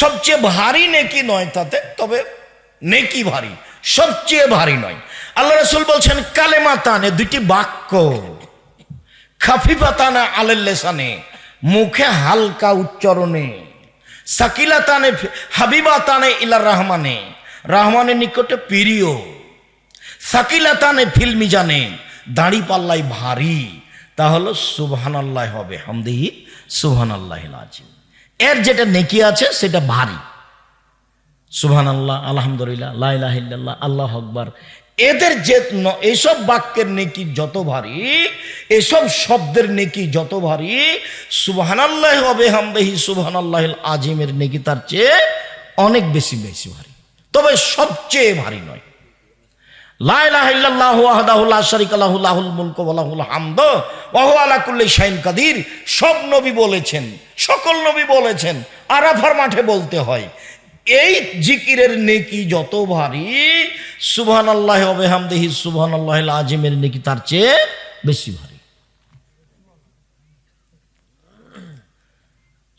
সবচেয়ে ভারী নেকি নয় তাতে, তবে নেকি ভারী, সবচেয়ে ভারী নয়। আল্লাহ রসুল বলছেন, কালেমা তানে দুটি বাক্য। খাফিফাতানা আলেল্লেসানে মুখে হালকা উচ্চারণে। সাকিলাতানে, হাবিবাতানে ইলার রহমানে, রহমানের নিকটে প্রিয়। সাকিলাতানে ফিল্মি জানে দাড়ি পাল্লাই ভারী। তাহলে সুবহান আল্লাহ হবে, হামদিহি সুবহান আল্লাহ আজিম। এর যেটা নেকি আছে, সেটা ভারী। সুবহান আল্লাহ আলহামদুলিল্লাহ লাইলাহিল্লাহ আল্লাহ আকবার। এদের যে এসব বাক্যের নেকি যত ভারী, এসব শব্দের নেকি যত ভারী সুবহান আল্লাহ হবে হামদেহি আল্লাহ আজিমের নেকি তার চেয়ে অনেক বেশি বেশি ভারী। তবে সবচেয়ে ভারী নয়। সব নবী বলেছেন, সকল নবী বলেছেন, আরাফার মাঠে বলতে হয়, এই জিকিরের নেকি যত ভারী, সুবহানাল্লাহি ওয়া বিহামদিহি, সুবহানাল্লাহিল আজিমের নেকি তার চেয়ে বেশি ভারী।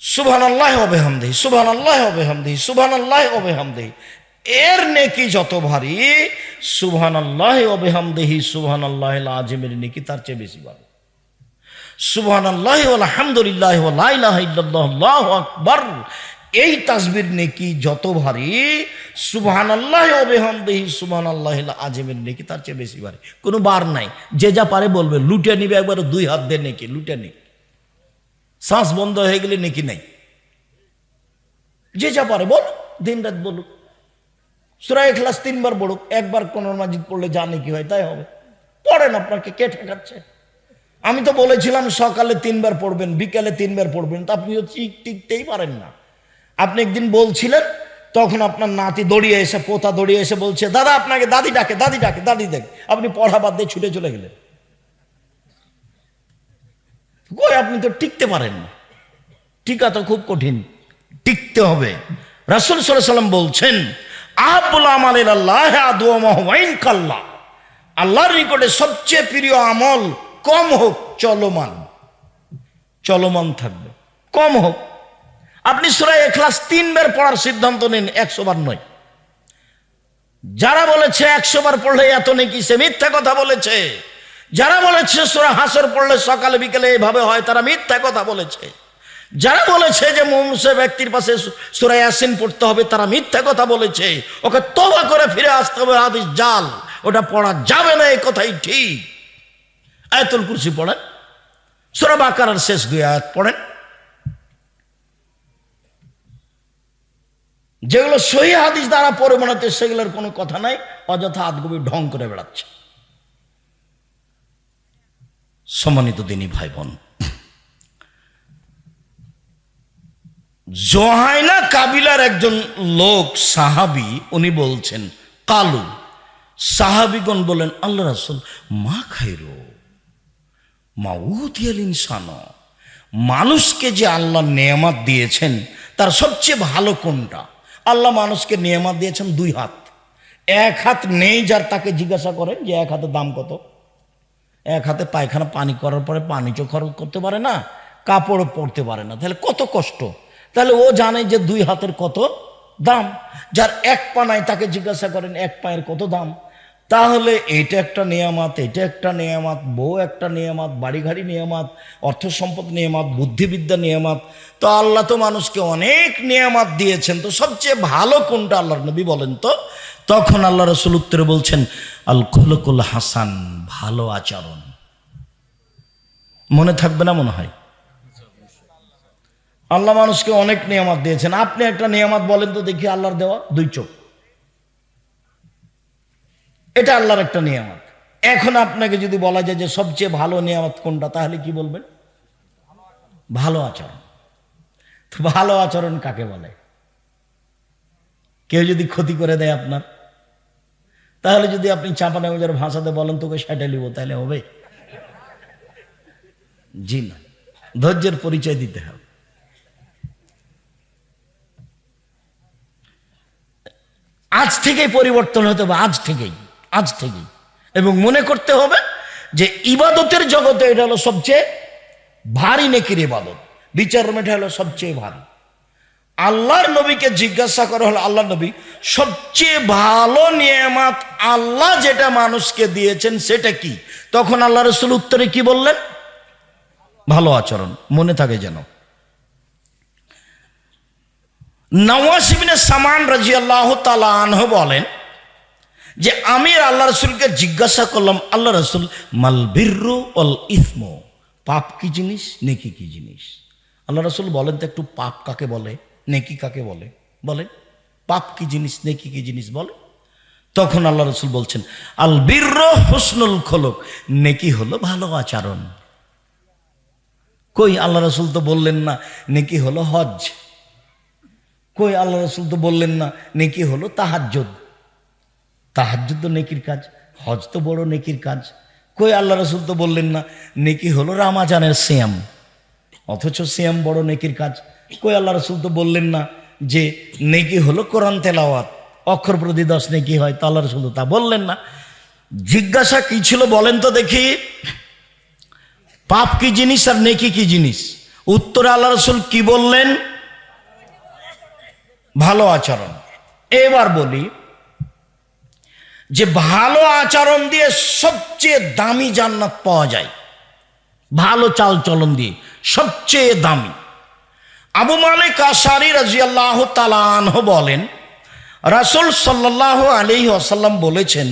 সুবহানাল্লাহ ওয়া বিহামদিহি, সুবহানাল্লাহ ওয়া বিহামদিহি, সুবহানাল্লাহ ওয়া বিহামদিহি। এর নেকি যত ভারী, সুবহানাল্লাহ ওয়া বিহামদিহি সুবহানাল্লাহিল আজিমের নেকি তার চেয়ে বেশি ভারী। আলহামদুলিল্লাহ লা ইলাহা ইল্লাল্লাহ, আল্লাহু আকবার। এই তাসবির নেকি যত ভারী, সুবহানাল্লাহ ওয়া বিহামদিহি সুবহানাল্লাহিল আজিমের নেকি তার চেয়ে বেশি ভারী। কোনো বার নাই, যে যা পারে বলবে লুটে নিবে একবার দুই হাত দিয়ে নেকি লুটে নেকি। শ্বাস বন্ধ হয়ে গেলে নেকি নাই। যে যা পারে বল দিন রাত বলুক। সুরাই ক্লাস তিনবার পড়ুক, একবার কোন মাজিদ পড়লে জানে কি হয়, তাই হবে। পড়েন আপনাকে, কে ঠেকাচ্ছে? আমি তো বলেছিলাম সকালে তিনবার পড়বেন, বিকালে তিনবার পড়বেন, তা আপনি ঠিক টিকতেই পারেন না। আপনি একদিন বলছিলেন, তখন আপনার নাতি দড়িয়ে এসে, পোতা দড়িয়ে এসে বলছে, দাদা, আপনাকে দাদি ডাকে দাদি ডাকে দাদি ডাকে আপনি পড়া বাদ দিয়ে ছুটে চলে গেলেন। কই, আপনি তো টিকতে পারেন না। টিকা তো খুব কঠিন, টিকতে হবে। রাসুল সাল্লাম বলছেন আহাবুল আমাল আল্লাহ আদুয়াইন কাল্লা আল্লাহর নিকটে সবচেয়ে প্রিয় আমল কম হোক, চলমান। চলমান থাকবে। কম হোক। আপনি সুরাই এখলাস তিনবার পড়ার সিদ্ধান্ত নিন একশো বার নয়। যারা বলেছে একশো বার পড়লে এত নাকি, সে মিথ্যা কথা বলেছে। যারা বলেছে সুরা হাসর পড়লে সকালে, বিকেলে এইভাবে হয়, তারা মিথ্যা কথা বলেছে। যারা বলেছে যে মনুষ্য ব্যক্তির পাশে সুরা ইয়াসিন পড়তে হবে, তারা মিথ্যা কথা বলেছে। ওকে তবা করে ফিরে আসতে হবে, হাদিস জাল। ওটা পড়া যাবে না, এই কথাই ঠিক। আয়াতুল কুরসি পড়েন। সুরা বাকারার শেষ দুই আয়াত পড়েন। যেগুলো সহি হাদিস দ্বারা পরে মনে সেগুলোর কোনো কথা নাই, অযথা আদগবি ঢং করে বেড়াচ্ছে। সম্মানিত দিনী ভাই বোন জোহাইনা কাবিলার একজন লোক, সাহাবি, উনি বলছেন, কালু। সাহাবিগণ বলেন, আল্লাহ রাসুল, মা খাইরো মা উতিয়াল ইনসান। মানুষকে যে আল্লাহ নেয়ামাত দিয়েছেন, তার সবচেয়ে ভালো কোনটা? আল্লাহ মানুষকে নিয়ামত দিয়েছেন দুই হাত। এক হাত নেই যার তাকে জিজ্ঞাসা করেন যে, এক হাতে দাম কত? এক হাতে পায়খানা পানি করার পরে পানি চো খরচ করতে পারে না, কাপড়ও পরতে পারে না। তাহলে কত কষ্ট? তাহলে ও জানে যে দুই হাতের কত দাম। যার এক পা নাই তাকে জিজ্ঞাসা করেন, এক পায়ের কত দাম? তাহলে এইটা একটা নিয়ামাত, এটা একটা নিয়ামাত, বউ একটা নিয়ামাত, বাড়িঘাড়ি নিয়ামাত অর্থ সম্পদ নিয়ামাত, বুদ্ধিবিদ্যা নিয়ামাত। তো আল্লাহ তো মানুষকে অনেক নিয়ামাত দিয়েছেন। তো সবচেয়ে ভালো কোনটা আল্লাহর নবী বলেন তো? তখন আল্লাহ রসুল উত্তরে বলছেন, আল খোলকুল হাসান, ভালো আচরণ। মনে থাকবে না মনে হয়? আল্লাহ মানুষকে অনেক নিয়ামত দিয়েছেন। আপনি একটা নিয়ামত বলেন তো দেখি আল্লাহর দেওয়া দুই চোখ। এটা আল্লাহর একটা নিয়ামত। এখন আপনাকে যদি বলা যায় যে সবচেয়ে ভালো নিয়ামত কোনটা, তাহলে কি বলবেন? ভালো আচরণ। তো ভালো আচরণ কাকে বলে? কেউ যদি ক্ষতি করে দেয় আপনার, তাহলে যদি আপনি চাপা নেওয়ার ভাষাতে বলেন, তোকে সেটা নিব, তাহলে হবে? জি না। ধৈর্যের পরিচয় দিতে হবে। আজ থেকেই পরিবর্তন হতে হবে, আজ থেকেই আজ থেকেই। এবং মনে করতে হবে যে ইবাদতের জগতে এটা হলো সবচেয়ে ভারী নেকির ইবাদত। বিচার মেঠা হলো সবচেয়ে ভারী। আল্লাহর নবীকে জিজ্ঞাসা করা হলো আল্লাহ নবী, সবচেয়ে ভালো নিয়ামত আল্লাহ যেটা মানুষকে দিয়েছেন সেটা কি? তখন আল্লাহ রসুল উত্তরে কি বললেন? ভালো আচরণ, মনে থাকে যেন। নওয়াসিবিনে সামান রাজি আল্লাহ তালাহ বলেন যে, আমি আল্লাহ রসুলকে জিজ্ঞাসা করলাম, আল্লাহ রসুল মালবিরু অল ইসমো? পাপ কি জিনিস, নেকি কি জিনিস? আল্লাহ রসুল বলেন তো একটু পাপ কাকে বলে, নেকি কাকে বলে? বলেন। পাপ কি জিনিস, নেকি কি জিনিস বলে? তখন আল্লাহ রসুল বলছেন, আল বীর হুসনুল খোলক, নেকি হলো ভালো আচরণ। কই, আল্লাহ রসুল তো বললেন না, নেকি হলো হজ কই আল্লাহ রসুল তো বললেন না, নেকি হলো তাহাজ্জুদ। তাহাজ্জুদ তো নেকির কাজ, হজ তো বড় নেকির কাজ। কই আল্লাহ রসুল তো বললেন না, নেকি হলো রামাজানের শ্যাম অথচ শ্যাম বড় নেকির কাজ। কই আল্লাহ রসুল তো বললেন না যে, নেকি হলো কোরআন তেলাওয়াত। অক্ষর প্রতি দশ নেকি হয়, তা আল্লাহ রসুল তা বললেন না। জিজ্ঞাসা কি ছিল বলেন তো দেখি। পাপ কি জিনিস আর নেকি কি জিনিস? উত্তরে আল্লাহ রসুল কি বললেন? ভালো আচরণ। এবার বলি যে ভালো আচরণ দিয়ে সবচেয়ে দামি জান্নাত পাওয়া যায়। ভালো চাল চলন দিয়ে সবচেয়ে দামি। আবু মালিক আশারি রাজিয়াল্লাহ তালানহ বলেন, রাসুল সাল্লাহ আলী আসাল্লাম বলেছেন,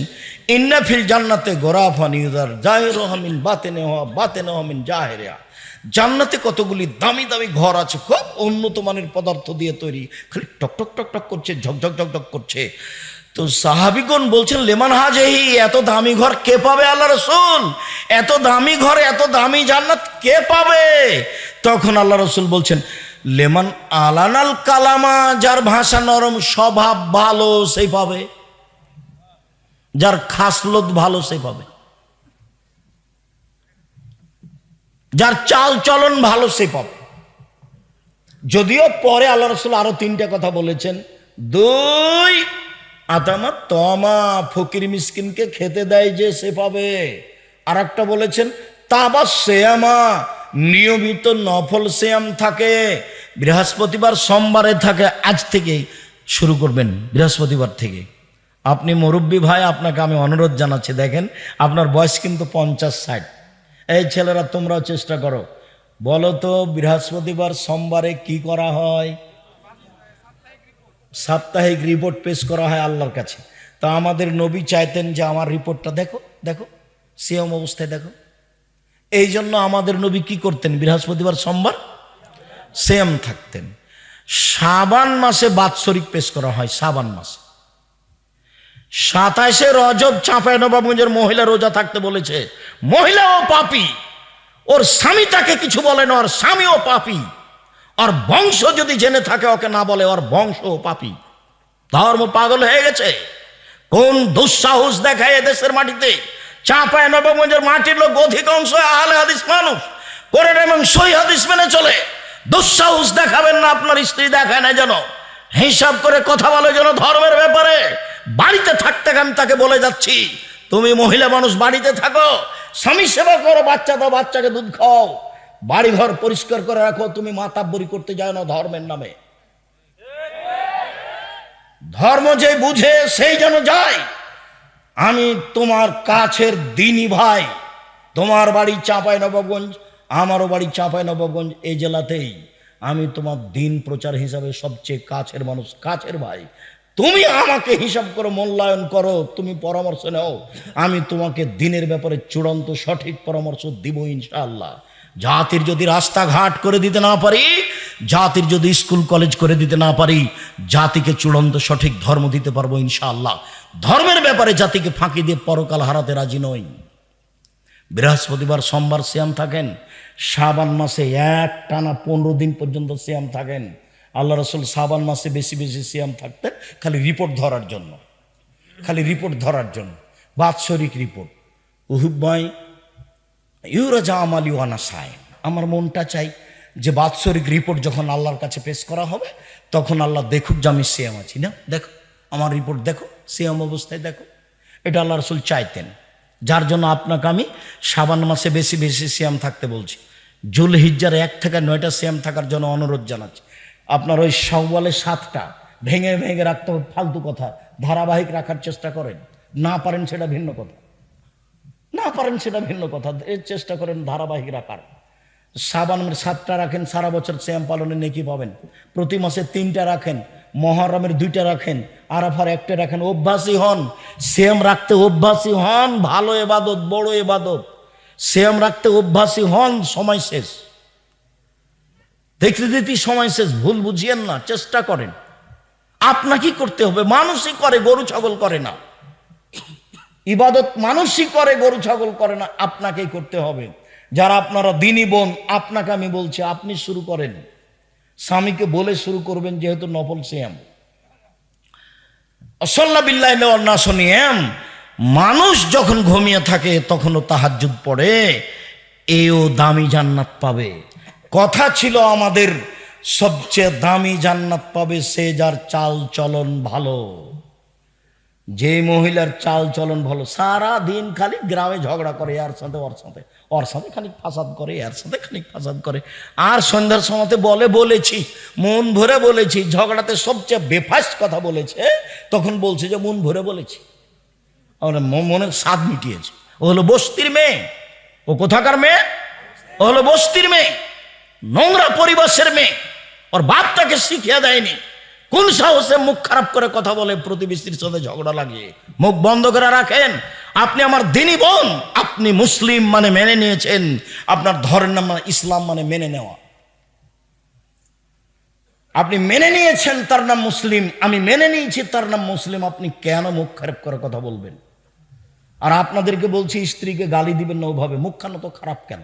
ইন্না ফিল জান্নাতে গোরাফান ইউদার জাহের হমিন বাতেনে হওয়া বাতেনে জাহেরিয়া জান্নাতে কতগুলি দামি দামি ঘর আছে, খুব উন্নত মানের পদার্থ দিয়ে তৈরি। খালি টক টক টক টক করছে ঝকঝক ঝকঝক করছে। তো সাহাবিগণ বলছেন, লেমান হাজেহি, এত দামি ঘর কে পাবে আল্লাহ রসুল? এত দামি ঘর, এত দামি জান্নাত কে পাবে? তখন আল্লাহ রসুল বলছেন, লেমান আলানাল কালামা, যার ভাষা নরম, স্বভাব ভালো সেই পাবে। যার খাসলত ভালো সেই পাবে। যার চাল চলন ভালো সে পাবে। যদিও পরে আল্লাহ রসুল আরও তিনটা কথা বলেছেন, দুই, আতামা তমা ফকির মিসকিনকে খেতে দেয় যে সে পাবে। আর একটা বলেছেন, তাবা শ্যামা নিয়মিত নফল শ্যাম থাকে, বৃহস্পতিবার সোমবারে থাকে, আজ থেকে শুরু করবেন বৃহস্পতিবার থেকে। আপনি মুরব্বী ভাই, আপনাকে আমি অনুরোধ জানাচ্ছি, দেখেন আপনার বয়স কিন্তু পঞ্চাশ ষাট। এই ছেলেরা, তোমরাও চেষ্টা করো। বলো তো, বৃহস্পতিবার সোমবারে কি করা হয়? সাপ্তাহিক রিপোর্ট পেশ করা হয় আল্লাহর কাছে। তা আমাদের নবী চাইতেন যে আমার রিপোর্টটা দেখো দেখো সেম অবস্থায় দেখো। এই জন্য আমাদের নবী কি করতেন? বৃহস্পতিবার সোমবার সেম থাকতেন। সাবান মাসে বাৎসরিক পেশ করা হয় সাবান মাসে। সাতাশে রজব চাঁপাই নবাবগঞ্জের মহিলা রোজা থাকতে বলেছে, মহিলাও পাপি। ওর স্বামী তাকে কিছু বলে না, ওর স্বামীও পাপি। আর বংশ যদি জেনে থাকে, ওকে না বলে, ওর বংশও পাপি। ধর্ম পাগল হয়ে গেছে। কোন দুঃসাহস দেখায় দেশের মাটিতে? চাঁপায় নবগঞ্জের মাটির লোক অধিকাংশ আহলে হাদিস মানুষ। করে এবং সই হাদিস মেনে চলে। দুঃসাহস দেখাবেন না, আপনার স্ত্রী দেখায় না যেন। হিসাব করে কথা বলে যেন ধর্মের ব্যাপারে। বাড়িতে থাকতে আমি তাকে বলে যাচ্ছি? তুমি মহিলা মানুষ, বাড়িতে থাকো। স্বামী সেবা করো, বাচ্চা দাও, বাচ্চাকে দুধ খাও। বাড়ি ঘর পরিষ্কার করে রাখো, তুমি মাতাব্বরি করতে যাও না ধর্মের নামে। ধর্ম যে বুঝে, সেই যেন যায়। আমি তোমার কাছের দিনী ভাই, তোমার বাড়ি চাঁপাই নবাবগঞ্জ আমারও বাড়ি চাঁপাই নবাবগঞ্জ এই জেলাতেই। আমি তোমার দিন প্রচার হিসাবে সবচেয়ে কাছের মানুষ, কাছের ভাই। তুমি আমাকে হিসাব করো মূল্যায়ন করো, তুমি পরামর্শ নাও। আমি তোমাকে দিনের ব্যাপারে চূড়ান্ত সঠিক পরামর্শ দিব ইনশাআল্লাহ। জাতির যদি রাস্তাঘাট করে দিতে না পারি, জাতির যদি স্কুল, কলেজ করে দিতে না পারি, জাতিকে চূড়ান্ত সঠিক ধর্ম দিতে পারব ইনশাআল্লাহ। ধর্মের ব্যাপারে জাতিকে ফাঁকি দিয়ে পরকাল হারাতে রাজি নই। বৃহস্পতিবার সোমবার শ্যাম থাকেন সাবান মাসে এক টানা পনেরো দিন পর্যন্ত শ্যাম থাকেন। আল্লাহ রসুল সাবান মাসে বেশি বেশি শ্যাম থাকতেন, খালি রিপোর্ট ধরার জন্য। খালি রিপোর্ট ধরার জন্য। বাৎসরিক রিপোর্ট। উহুবাই ইউরাজা আমালি ওয়ানা সাইন আমার মনটা চাই যে বাৎসরিক রিপোর্ট যখন আল্লাহর কাছে পেশ করা হবে, তখন আল্লাহ দেখুক যে আমি সিয়াম আছি। না, দেখো, আমার রিপোর্ট দেখো, সিয়াম অবস্থায় দেখো। এটা আল্লাহ রসুল চাইতেন। যার জন্য আপনাকে আমি সাবান মাসে বেশি বেশি সিয়াম থাকতে বলছি। জুল হিজ্জার এক থেকে নয়টা সিয়াম থাকার জন্য অনুরোধ জানাচ্ছি। আপনার ওই সওয়ালে সাতটা ভেঙে ভেঙে রাখতে হবে, ফালতু কথা। ধারাবাহিক রাখার চেষ্টা করেন। না পারেন সেটা ভিন্ন কথা। না পারেন সেটা ভিন্ন কথা। এর চেষ্টা করেন ধারাবাহিক রাখার। সাবানের সাতটা রাখেন, সারা বছর শ্যাম পালনে নেকি পাবেন। প্রতি মাসে তিনটা রাখেন, মহরমের দুইটা রাখেন, আরাফার একটা রাখেন। অভ্যাসী হন। শ্যাম রাখতে অভ্যাসী হন, ভালো এবাদত, বড় এবাদত। শ্যাম রাখতে অভ্যাসী হন, সময় শেষ। দেখতে দেখতে সময় শেষ, ভুল বুঝিয়েন না, চেষ্টা করেন। আপনাকেই করতে হবে, মানুষই করে, গরু ছাগল করে না। ইবাদত মানুষই করে, গরু ছাগল করে না, আপনাকেই করতে হবে। যারা আপনারা দিনী বোন, আপনাকে আমি বলছি, আপনি শুরু করেন। স্বামীকে বলে শুরু করবেন, যেহেতু নফল সিয়াম। অসল্লা মানুষ যখন ঘুমিয়ে থাকে, তখনও তাহাজ্জুদ পড়ে, এও দামি জান্নাত পাবে। কথা ছিল আমাদের, সবচেয়ে দামি জান্নাত পাবে সে যার চাল চলন ভালো। যে মহিলার চাল চলন ভালো, সারা দিন খালি গ্রামে ঝগড়া করে, এর সাথে ওর সাথে ওর সাথে খানিক ফাসাদ করে, এর সাথে খানিক ফাসাদ করে। আর সন্ধ্যার সময়তে বলে বলেছি, মন ভরে বলেছি, ঝগড়াতে সবচেয়ে বেফাস কথা বলেছে, তখন বলছে যে মন ভরে বলেছি। আমার মনের স্বাদ মিটিয়েছে। ও হলো বস্তির মেয়ে। ও কোথাকার মেয়ে? ও হলো বস্তির মেয়ে। নোংরা পরিবেশের মেয়ে। ওর বাপটাকে শিখিয়ে দেয়নি। কোন সাহসে মুখ খারাপ করে কথা বলে প্রতিবেশীর সাথে ঝগড়া লাগিয়ে? মুখ বন্ধ করে রাখেন। আপনি আমার দিনী বোন। আপনি মুসলিম মানে মেনে নিয়েছেন। আপনার ধর্মের নাম মানে ইসলাম মানে মেনে নেওয়া। আপনি মেনে নিয়েছেন তার নাম মুসলিম। আমি মেনে নিয়েছি তার নাম মুসলিম। আপনি কেন মুখ খারাপ করে কথা বলবেন? আর আপনাদেরকে বলছি, স্ত্রীকে গালি দিবেন না ওভাবে। মুখখানা তো খারাপ কেন?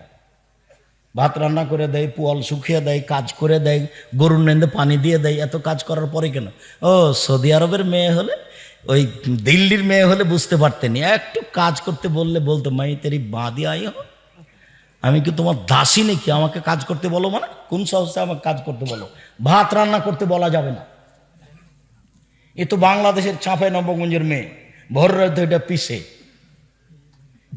ভাত রান্না করে দেয়, পোয়াল শুকিয়ে দেয়, কাজ করে দেয়, গরুর নেন্দে পানি দিয়ে দেয়, এত কাজ করার পরে কেন? ও, সৌদি আরবের মেয়ে হলে, ওই দিল্লির মেয়ে হলে বুঝতে পারতেন একটু কাজ করতে বললে বলতো, মাই, তেরি বাঁধি আই হো। আমি কি তোমার দাসী নাকি? আমাকে কাজ করতে বলো মানে? কোন সাহসে আমাকে কাজ করতে বলো? ভাত রান্না করতে বলা যাবে না। এ তো বাংলাদেশের চাঁপাই নবগঞ্জের মেয়ে। ভোর রাতে এটা পিসে।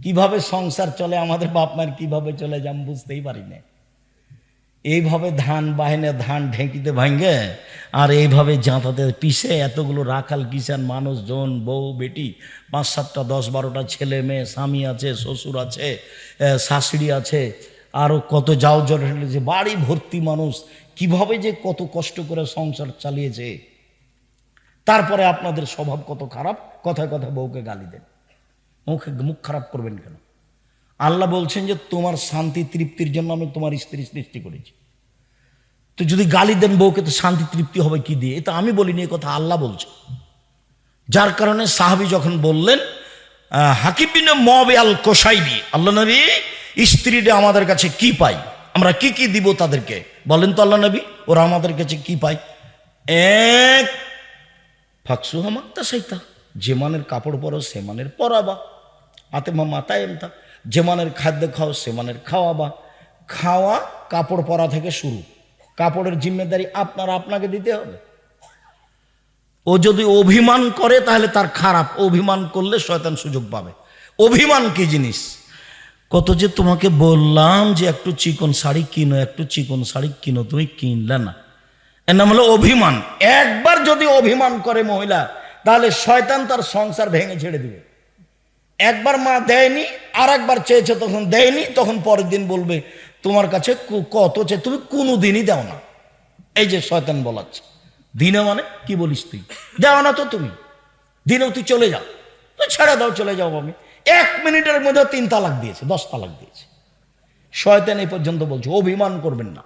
কীভাবে সংসার চলে, আমাদের বাপ মায়ের কীভাবে চলে যাম বুঝতেই পারি না। এইভাবে ধান বাহিনে ধান ঢেঁকিতে ভাঙ্গে আর এইভাবে জাঁতাতে পিষে এতগুলো রাখাল কিষান মানুষজন, বউ, বেটি, পাঁচ সাতটা, দশ বারোটা ছেলে, মেয়ে, স্বামী আছে, শ্বশুর আছে শাশুড়ি আছে আরও কত যাও জল যে বাড়ি ভর্তি মানুষ, কীভাবে যে কত কষ্ট করে সংসার চালিয়েছে। তারপরে আপনাদের স্বভাব কত খারাপ, কথায় কথায় বউকে গালি দেন। মুখে মুখ খারাপ করবেন কেন? আল্লাহ বলছেন যে, তোমার শান্তি তৃপ্তির জন্য আমি তোমার স্ত্রী সৃষ্টি করেছি। তো যদি গালি দেন বউকে, তো শান্তি তৃপ্তি হবে কি দিয়ে? এটা আমি বলিনি কথা আল্লাহ বলছে। যার কারণে সাহাবি যখন বললেন হাকিবিনে মবে আল কোসাইবি আল্লাহ নবী স্ত্রীরা আমাদের কাছে কি পাই আমরা কি কি দিব তাদেরকে? বলেন তো আল্লাহ নবী, ওরা আমাদের কাছে কি পায়? এক ফাকসু হামাক্তা সাইতা যে মানের কাপড় পরো, সে মানের পরাবা। আতে মা মাতায় এমতা। যে মানের খাদ্য খাও সে মানের খাওয়াবা খাওয়া কাপড় পরা থেকে শুরু। কাপড়ের জিম্মেদারি আপনার আপনাকে দিতে হবে। ও যদি অভিমান করে, তাহলে তার খারাপ। অভিমান করলে শয়তান সুযোগ পাবে। অভিমান কি জিনিস? কত যে তোমাকে বললাম যে একটু চিকন শাড়ি কিনো, একটু চিকন শাড়ি কিনো, তুমি কিনলে না। এর নাম হলো অভিমান। একবার যদি অভিমান করে মহিলা, তাহলে শয়তান তার সংসার ভেঙে ছেড়ে দিবে। একবার মা দেয়নি আর একবার চেয়েছে তখন দেয়নি, তখন পরের দিন বলবে, তোমার কাছে কত চেয়ে তুমি কোনো দিনই দাও না। এই যে শয়তান বলাচ্ছে। দিনে মানে কি বলিস তুই? দাও না তো তুমি। দিনেও তুই চলে যাও। তুই ছেড়ে দাও, চলে যাও আমি এক মিনিটের মধ্যে তিন তালাক দিয়েছে, দশ তালাক দিয়েছে। শয়তান এই পর্যন্ত বলছে, অভিমান করবেন না।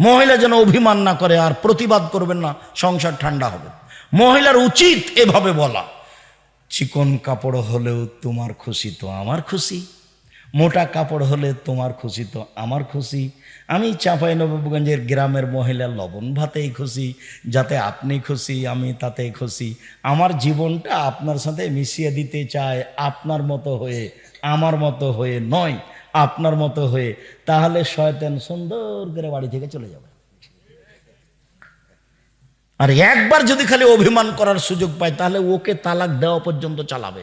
মহিলা যেন অভিমান না করে আর প্রতিবাদ করবেন না, সংসার ঠান্ডা হবে। মহিলার উচিত এভাবে বলা। চিকন কাপড় হলেও তোমার খুশি তো আমার খুশি। মোটা কাপড় হলে তোমার খুশি তো আমার খুশি। আমি চাঁপাই নবাবগঞ্জের গ্রামের মহিলা লবণ ভাতেই খুশি, যাতে আপনি খুশি, আমি তাতে খুশি। আমার জীবনটা আপনার সাথে মিশিয়ে দিতে চায় আপনার মতো হয়ে, আমার মতো হয়ে নয়, আপনার মতো হয়ে। তাহলে শয়তান সুন্দর করে বাড়ি থেকে চলে যাবে। আর একবার যদি খালি অভিমান করার সুযোগ পায়, তাহলে ওকে তালাক দেওয়া পর্যন্ত চালাবে।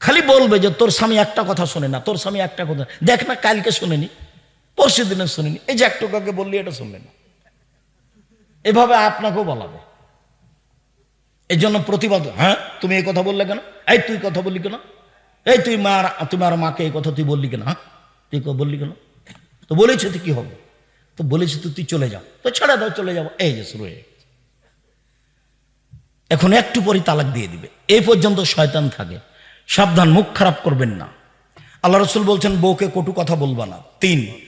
খালি বলবে যে, তোর স্বামী একটা কথা শোনে না, তোর স্বামী একটা কথা দেখ না, কালকে শুনেনি, পরশু দিনে শুনিনি। এই যে একটু কাকে বললি, এটা শুনবে না। এভাবে আপনাকেও বলাবে। এই জন্য প্রতিবাদ হ্যাঁ তুমি এই কথা বললে কেন? এই তুই কথা বললি কেন? এই তুই মা তোমার মাকে এই কথা তুই বললি কেন? হ্যাঁ তুই বললি কেন? তো বলেছে তো কি হবে? তো বলেছে তুই চলে যাও তো ছেড়ে দাও, চলে যাব। এই যে শুরু হয়ে। এখন একটু পরই তালাক দিয়ে দিবে। এই পর্যন্ত শয়তান থাকে। সাবধান, মুখ খারাপ করবেন না। আল্লাহ রসুল বলছেন, বউকে কটু কথা বলবা না। তিন,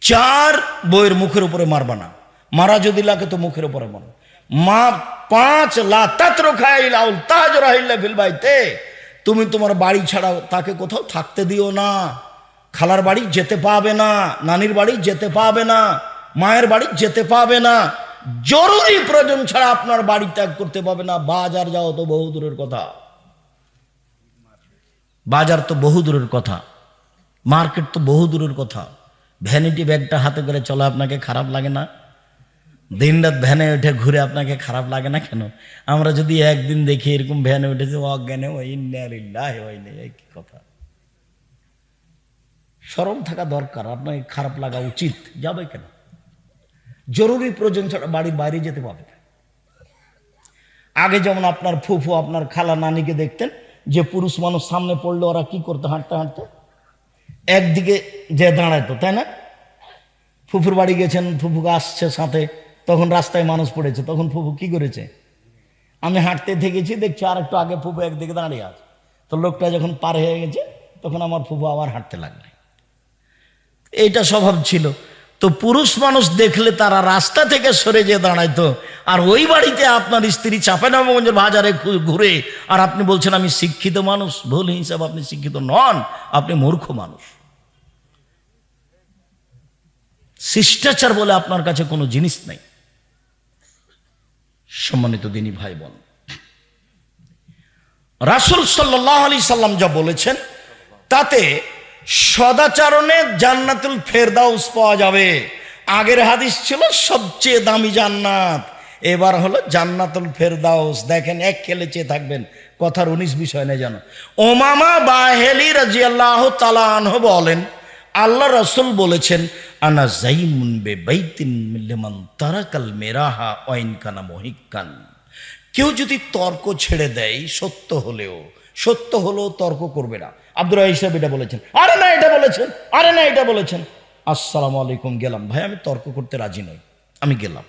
চার বউয়ের মুখের উপরে মারবা না। মারা যদি লাগে তো মুখের উপরে মার। মা, পাঁচ, লা তাত্র খাইলাউল তাজ রাহিল্লা ফিল বাইতে। তুমি তোমার বাড়ি ছাড়া তাকে কোথাও থাকতে দিও না। খালার বাড়ি যেতে পাবে না। নানির বাড়ি যেতে পাবে না। মায়ের বাড়ি যেতে পাবে না। জরুরি প্রয়োজন ছাড়া আপনার বাড়ি ত্যাগ করতে পাবে না। বাজার যাও তো বহু দূরের কথা। বাজার তো বহু দূরের কথা। মার্কেট তো বহু দূরের কথা। ভ্যানিটি ব্যাগটা হাতে করে চলা আপনাকে খারাপ লাগে না? দিন রাত ভ্যানে উঠে ঘুরে আপনাকে খারাপ লাগে না কেন? আমরা যদি একদিন দেখি এরকম ভ্যানে উঠেছে, অজ্ঞানে কি কথা? সরম থাকা দরকার। আপনাকে খারাপ লাগা উচিত। যাবে কেন? জরুরি প্রয়োজন ছাড়া বাড়ির বাইরে যেতে পারবে না। আগে যেমন আপনার ফুফু, আপনার খালা নানিকে দেখতেন, যে পুরুষ মানুষ সামনে পড়লে ওরা কি করতে, হাঁটতে হাঁটতে? একদিকে যে দাঁড়াইতো তাই না? ফুফুর বাড়ি গেছেন, ফুফুকে আসছে সাথে, তখন রাস্তায় মানুষ পড়েছে, তখন ফুফু কি করেছে? আমি হাঁটতে থেকেছি, দেখছি আর একটু আগে ফুফু একদিকে দাঁড়িয়ে আছে। তো লোকটা যখন পার হয়ে গেছে, তখন আমার ফুফু আবার হাঁটতে লাগলে। এইটা স্বভাব ছিল। তো পুরুষ মানুষ দেখলে তারা রাস্তা থেকে সরে যেয়ে দাঁড়াইতো। আর ওই বাড়িতে আপনার স্ত্রী চাঁপাইনবাবগঞ্জের বাজারে ঘুরে, আর আপনি বলছেন, আমি শিক্ষিত মানুষ, ভুল হিসাবে, আপনি শিক্ষিত নন, আপনি মূর্খ মানুষ। শিষ্টাচার বলে আপনার কাছে কোনো জিনিস নেই। সম্মানিত দিনী ভাই বোন রাসুল সাল্লাহ আলি সাল্লাম যা বলেছেন, তাতে সদাচরণে জান্নাতুল ফেরদাউস পাওয়া যাবে। আগের হাদিস ছিল সবচেয়ে দামি জান্নাত। এবার হলো জান্নাতুল ফেরদাউস। দেখেন, এক খেলে চেয়ে থাকবেন। কথার উনিশ বিষয় নেই জানো ওমামা বাহেলি রাজিয়াল্লাহ তালাহ বলেন, আল্লাহ রসুল বলেছেন, আনা জাইমুন বে বাইতিন লিমান তারাকাল মেরাহা ওয়াইন কানা মহিকান কেউ যদি তর্ক ছেড়ে দেয়, সত্য হলেও সত্য হলেও তর্ক করবে না। আব্দুর হিসাব এটা বলেছেন। আরে না, এটা বলেছেন। আরে না, এটা বলেছেন। আসসালামু আলাইকুম, গেলাম। ভাই, আমি তর্ক করতে রাজি নই। আমি গেলাম।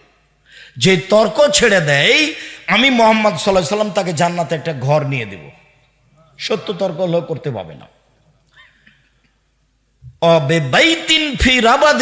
যে তর্ক ছেড়ে দেয়, আমি মোহাম্মদ সাল্লাহ সাল্লাম তাকে জান্নাতে একটা ঘর নিয়ে দেব। সত্য তর্ক হলেও করতে পাবে না। অবে বাইতিন ফি রাবাদ